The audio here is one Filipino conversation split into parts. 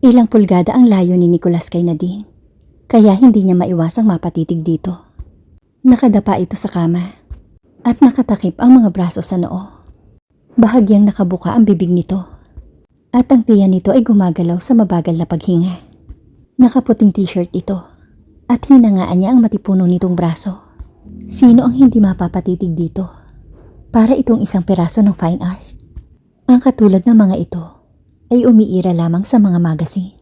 Ilang pulgada ang layo ni Nicolas kay Nadine, kaya hindi niya maiwasang mapatitig dito. Nakadapa ito sa kama at nakatakip ang mga braso sa noo. Bahagyang nakabuka ang bibig nito at ang tiyan nito ay gumagalaw sa mabagal na paghinga. Nakaputing t-shirt ito at hinangaan niya ang matipuno nitong braso. Sino ang hindi mapapatitig dito? Para itong isang peraso ng fine art. Ang katulad ng mga ito ay umiira lamang sa mga magazine.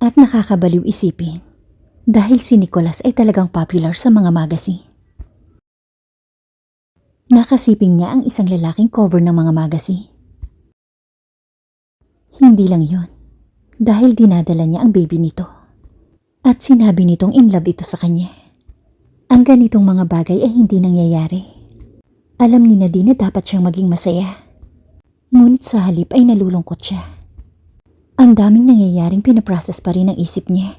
At nakakabaliw isipin dahil si Nicholas ay talagang popular sa mga magazine. Nakasiping niya ang isang lalaking cover ng mga magazine. Hindi lang yon, dahil dinadala niya ang baby nito. At sinabi nitong in love ito sa kanya. Ang ganitong mga bagay ay hindi nangyayari. Alam ni Nadine na dapat siyang maging masaya. Ngunit sa halip ay nalulungkot siya. Ang daming nangyayaring pinaprocess pa rin ang isip niya.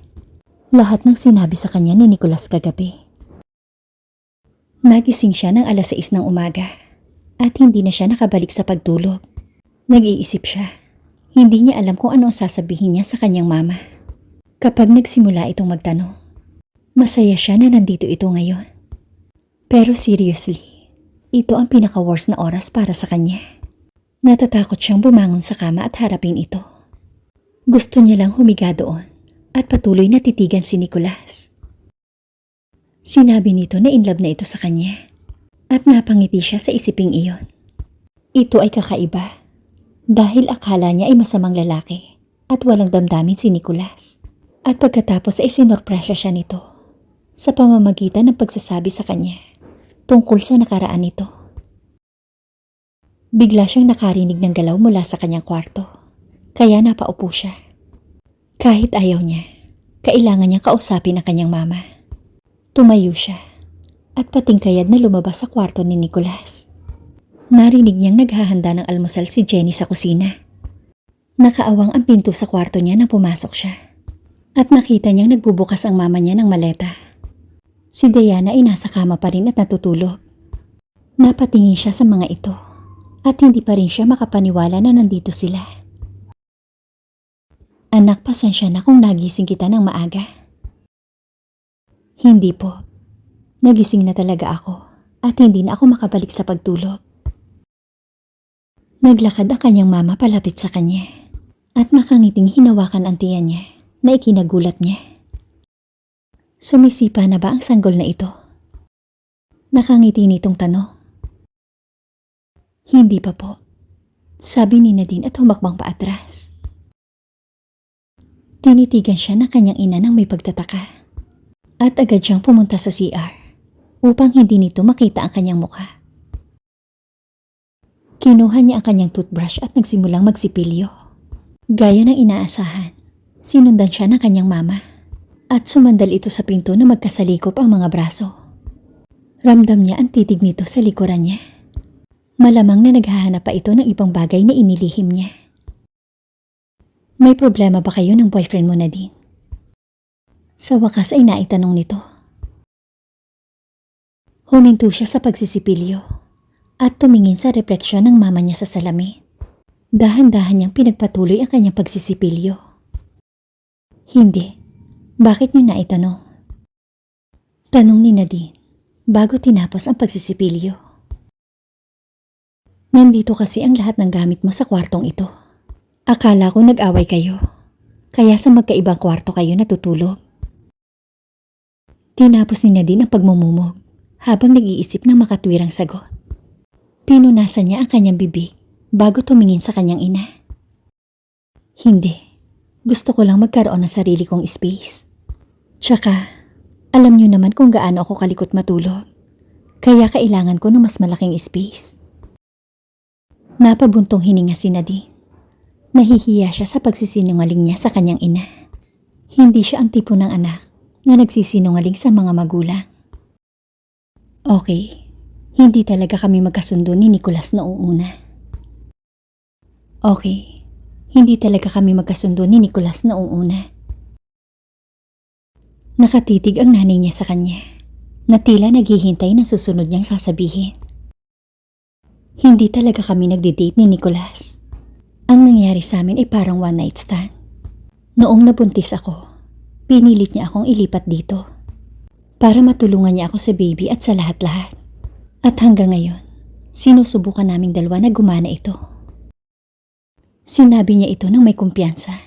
Lahat ng sinabi sa kanya ni Nicholas kagabi. Nagising siya ng alas 6 ng umaga at hindi na siya nakabalik sa pagtulog. Nag-iisip siya. Hindi niya alam kung ano ang sasabihin niya sa kanyang mama. Kapag nagsimula itong magtanong, masaya siya na nandito ito ngayon. Pero seriously, ito ang pinaka-worst na oras para sa kanya. Natatakot siyang bumangon sa kama at harapin ito. Gusto niya lang humiga doon at patuloy na titigan si Nicolas. Sinabi nito na in love na ito sa kanya at napangiti siya sa isiping iyon. Ito ay kakaiba dahil akala niya ay masamang lalaki at walang damdamin si Nicolas. At pagkatapos ay sinorpresya siya nito sa pamamagitan ng pagsasabi sa kanya tungkol sa nakaraan nito. Bigla siyang nakarinig ng galaw mula sa kanyang kwarto, kaya napaupo siya. Kahit ayaw niya, kailangan niyang kausapin ang kanyang mama. Tumayo siya at patingkayad na lumabas sa kwarto ni Nicolas. Narinig niyang naghahanda ng almusal si Jenny sa kusina. Nakaawang ang pinto sa kwarto niya nang pumasok siya. At nakita niyang nagbubukas ang mama niya ng maleta. Si Diana ay nasa kama pa rin at natutulog. Napatingin siya sa mga ito at hindi pa rin siya makapaniwala na nandito sila. Anak, pasensya na kung nagising kita ng maaga. Hindi po. Nagising na talaga ako at hindi na ako makabalik sa pagtulog. Naglakad ang kanyang mama palapit sa kanya at nakangiting hinawakan ang tiyan niya na ikinagulat niya. Sumisipa na ba ang sanggol na ito? Nakangiti nitong tanong. Hindi pa po. Sabi ni Nadine at humakbang paatras. Tinitigan siya ng kanyang ina ng may pagtataka. At agad siyang pumunta sa CR upang hindi nito makita ang kanyang mukha. Kinuha niya ang kanyang toothbrush at nagsimulang magsipilyo. Gaya ng inaasahan, sinundan siya ng kanyang mama at sumandal ito sa pinto na magkasalikop ang mga braso. Ramdam niya ang titig nito sa likuran niya. Malamang na naghahanap pa ito ng ibang bagay na inilihim niya. May problema ba kayo ng boyfriend mo na din? Sa wakas ay naitanong nito. Huminto siya sa pagsisipilyo at tumingin sa refleksyon ng mama niya sa salamin. Dahan-dahan niyang pinagpatuloy ang kanyang pagsisipilyo. Hindi. Bakit niyo naitanong? Tanong ni Nadine bago tinapos ang pagsisipilyo. Nandito kasi ang lahat ng gamit mo sa kwartong ito. Akala ko nag-away kayo. Kaya sa magkaibang kwarto kayo natutulog. Tinapos ni Nadine ang pagmumumog habang nag-iisip ng makatwirang sagot. Pinunasan niya ang kanyang bibig bago tumingin sa kanyang ina. Hindi. Gusto ko lang magkaroon ng sarili kong space. Tsaka, alam niyo naman kung gaano ako kalikot matulog. Kaya kailangan ko ng mas malaking space. Napabuntong hininga si Nadine. Nahihiya siya sa pagsisinungaling niya sa kanyang ina. Hindi siya ang tipo ng anak na nagsisinungaling sa mga magulang. Okay, hindi talaga kami magkasundo ni Nicholas noong una. Okay, hindi talaga kami magkasundo ni Nicholas noong una. Nakatitig ang nanay niya sa kanya, na tila naghihintay ng susunod niyang sasabihin. Hindi talaga kami nagde-date ni Nicholas. Ang nangyari sa amin ay parang one night stand. Noong nabuntis ako, pinilit niya akong ilipat dito para matulungan niya ako sa baby at sa lahat-lahat. At hanggang ngayon, sinusubukan naming dalawa na gumana ito. Sinabi niya ito ng may kumpiyansa.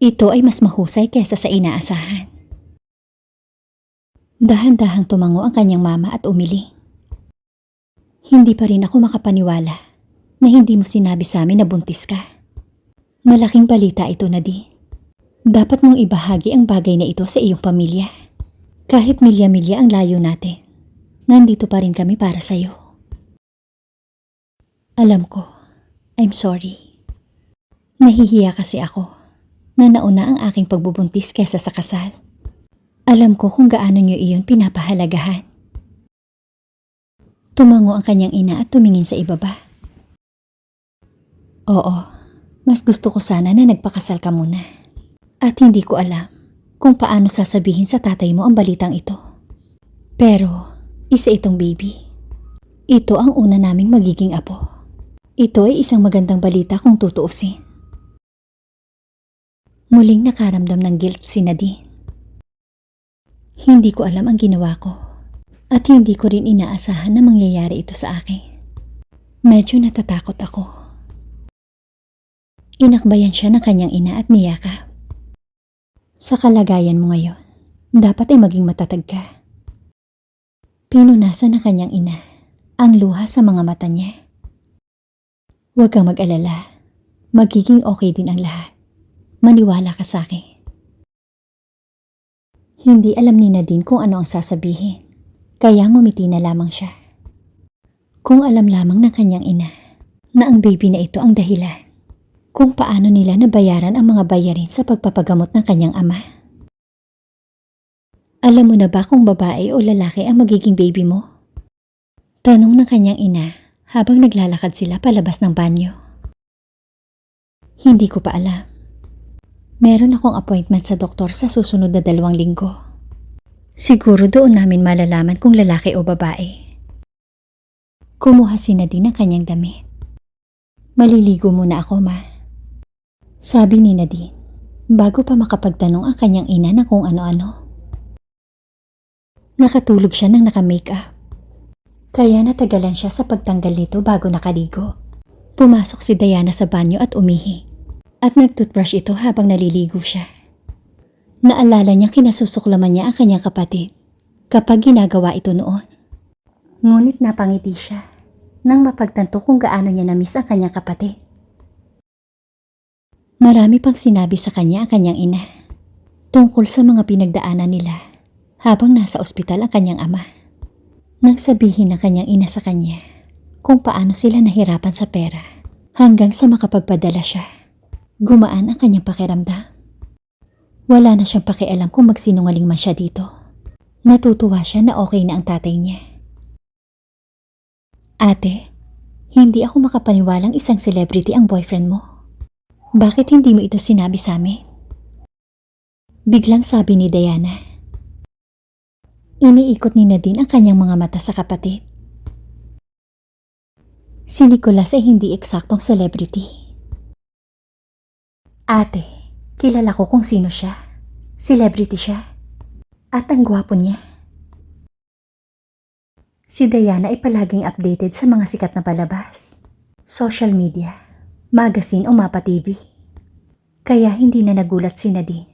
Ito ay mas mahusay kesa sa inaasahan. Dahan-dahang tumango ang kanyang mama at umili. Hindi pa rin ako makapaniwala na hindi mo sinabi sa amin na buntis ka. Malaking balita ito na di. Dapat mong ibahagi ang bagay na ito sa iyong pamilya. Kahit milya-milya ang layo natin, nandito pa rin kami para sa'yo. Alam ko, I'm sorry. Nahihiya kasi ako na nauna ang aking pagbubuntis kesa sa kasal. Alam ko kung gaano niyo iyon pinapahalagahan. Tumango ang kanyang ina at tumingin sa ibaba. Oo, mas gusto ko sana na nagpakasal ka muna. At hindi ko alam kung paano sasabihin sa tatay mo ang balitang ito. Pero, isa itong baby. Ito ang una naming magiging apo. Ito ay isang magandang balita kung tutuusin. Muling nakaramdam ng guilt si Nadine. Hindi ko alam ang ginawa ko at hindi ko rin inaasahan na mangyayari ito sa akin. Medyo natatakot ako. Inakbayan siya ng kanyang ina at niyakap. Sa kalagayan mo ngayon, dapat ay maging matatag ka. Pinunasan ng kanyang ina ang luha sa mga mata niya. Huwag kang mag-alala. Magiging okay din ang lahat. Maniwala ka sa akin. Hindi alam ni Nadine kung ano ang sasabihin. Kaya ngumiti na lamang siya. Kung alam lamang ng kanyang ina na ang baby na ito ang dahilan kung paano nila nabayaran ang mga bayarin sa pagpapagamot ng kanyang ama. Alam mo na ba kung babae o lalaki ang magiging baby mo? Tanong ng kanyang ina habang naglalakad sila palabas ng banyo. Hindi ko pa alam. Meron akong appointment sa doktor sa susunod na dalawang linggo. Siguro doon namin malalaman kung lalaki o babae. Kumuha si Nadine ng kanyang damit. Maliligo muna ako, ma. Sabi ni Nadine, bago pa makapagtanong ang kanyang ina na kung ano-ano. Nakatulog siya ng naka-makeup. Kaya natagalan siya sa pagtanggal nito bago nakaligo. Pumasok si Diana sa banyo at umihi. At nagtoothbrush ito habang naliligo siya. Naalala niya kinasusuklaman niya ang kanyang kapatid kapag ginagawa ito noon. Ngunit napangiti siya nang mapagtanto kung gaano niya namiss ang kanyang kapatid. Marami pang sinabi sa kanya ang kanyang ina tungkol sa mga pinagdaanan nila habang nasa ospital ang kanyang ama. Nang sabihin ng kanyang ina sa kanya kung paano sila nahirapan sa pera hanggang sa makapagpadala siya. Gumaan ang kanyang pakiramdam. Wala na siyang pakialam kung magsinungaling man siya dito. Natutuwa siya na okay na ang tatay niya. Ate, hindi ako makapaniwalang isang celebrity ang boyfriend mo. Bakit hindi mo ito sinabi sa amin? Biglang sabi ni Diana. Iniikot ni Nadine ang kanyang mga mata sa kapatid. Si Nicolas ay hindi eksaktong celebrity. Ate, kilala ko kung sino siya. Celebrity siya. At ang gwapo niya. Si Diana ay palaging updated sa mga sikat na palabas, social media, magazine o mapa TV. Kaya hindi na nagulat si Nadine.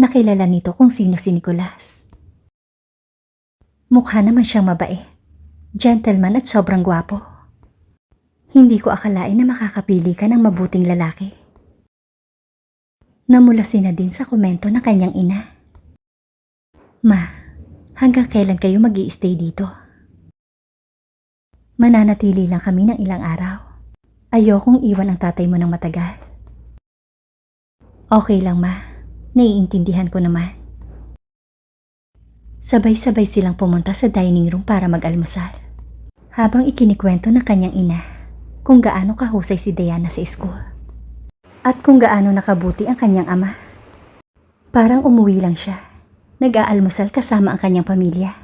Nakilala nito kung sino si Nicolas. Mukha naman siyang mabait, gentleman at sobrang gwapo. Hindi ko akalain na makakapili ka ng mabuting lalaki. Namula si Nadine sa komento ng kanyang ina. Ma, hanggang kailan kayo mag stay dito? Mananatili lang kami ng ilang araw. Ayokong iwan ang tatay mo ng matagal. Okay lang ma, naiintindihan ko naman. Sabay-sabay silang pumunta sa dining room para mag-almusal. Habang ikinikwento ng kanyang ina kung gaano kahusay si Diana sa school. At kung gaano nakabuti ang kanyang ama. Parang umuwi lang siya. Nag-aalmusal kasama ang kanyang pamilya.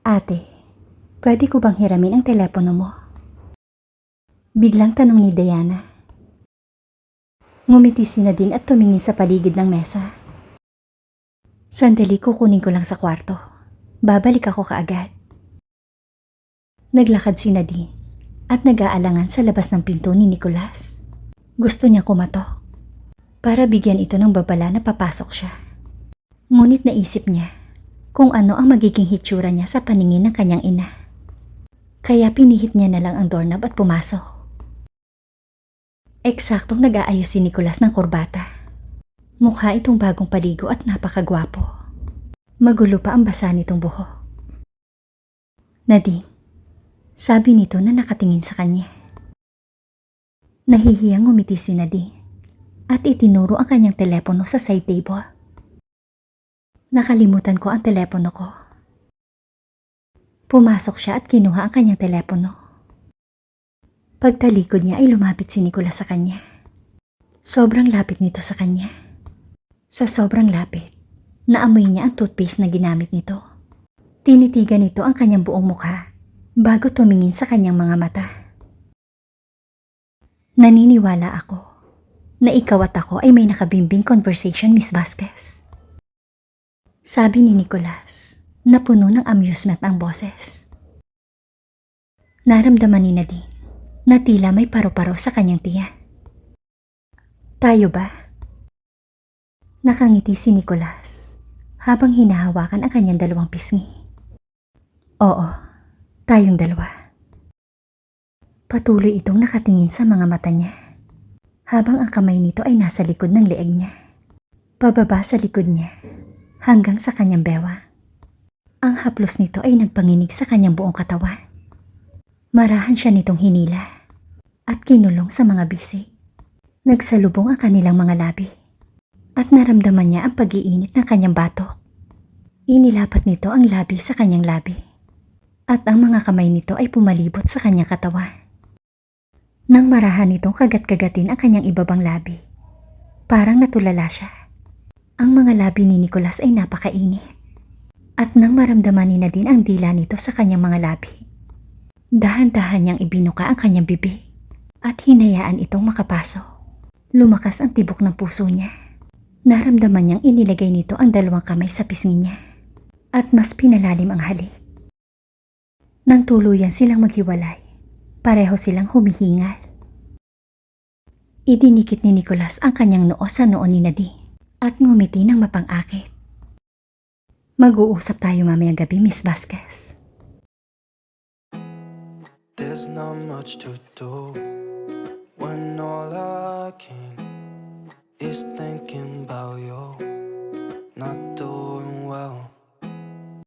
Ate, pwede ko bang hiramin ang telepono mo? Biglang tanong ni Diana. Ngumiti si Nadine at tumingin sa paligid ng mesa. Sandali kukunin ko lang sa kwarto. Babalik ako kaagad. Naglakad si Nadine at nag-aalangan sa labas ng pinto ni Nicolas. Gusto niya kumatok para bigyan ito ng babala na papasok siya. Ngunit naisip niya kung ano ang magiging hitsura niya sa paningin ng kanyang ina. Kaya pinihit niya na lang ang doorknob at pumasok. Eksaktong nag-aayos si Nicolas ng kurbata. Mukha itong bagong paligo at napakagwapo. Magulo pa ang basa nitong buho. Nadine, sabi nito na nakatingin sa kanya. Nahihiyang umiti si Nadine at itinuro ang kanyang telepono sa side table. Nakalimutan ko ang telepono ko. Pumasok siya at kinuha ang kanyang telepono. Pagtalikod niya ay lumapit si Nicolas sa kanya. Sobrang lapit nito sa kanya. Sa sobrang lapit, naamoy niya ang toothpaste na ginamit nito. Tinitigan nito ang kanyang buong mukha bago tumingin sa kanyang mga mata. Naniniwala ako na ikaw at ako ay may nakabimbing conversation, Miss Vasquez. Sabi ni Nicolas na puno ng amusement ang boses. Naramdaman ni Nadine na tila may paro-paro sa kanyang tiyan. Tayo ba? Nakangiti si Nicolas habang hinahawakan ang kanyang dalawang pisngi. Oo, tayong dalawa. Patuloy itong nakatingin sa mga mata niya habang ang kamay nito ay nasa likod ng leeg niya. Pababa sa likod niya hanggang sa kanyang bewa. Ang haplos nito ay nagpanginig sa kanyang buong katawan. Marahan siya nitong hinila at kinulong sa mga bisig. Nagsalubong ang kanilang mga labi at naramdaman niya ang pag-iinit ng kanyang batok. Inilapat nito ang labi sa kanyang labi at ang mga kamay nito ay pumalibot sa kanyang katawan. Nang marahan nitong kagat-kagatin ang kanyang ibabang labi, parang natulala siya. Ang mga labi ni Nicolas ay napakainit. At nang maramdaman ni Nadine ang dila nito sa kanyang mga labi, dahan-dahan niyang ibinuka ang kanyang bibig at hinayaan itong makapasok. Lumakas ang tibok ng puso niya. Naramdaman niyang inilagay nito ang dalawang kamay sa pisngi niya at mas pinalalim ang halik. Nang tuluyan silang maghiwalay, pareho silang humihingal. Idinikit ni Nicolas ang kanyang noo sa noo ni Nadine at ngumiti ng mapang-akit. Mag-uusap tayo mamayang gabi, Miss Vasquez. There's not much to do when all I can is thinking about you, not doing well.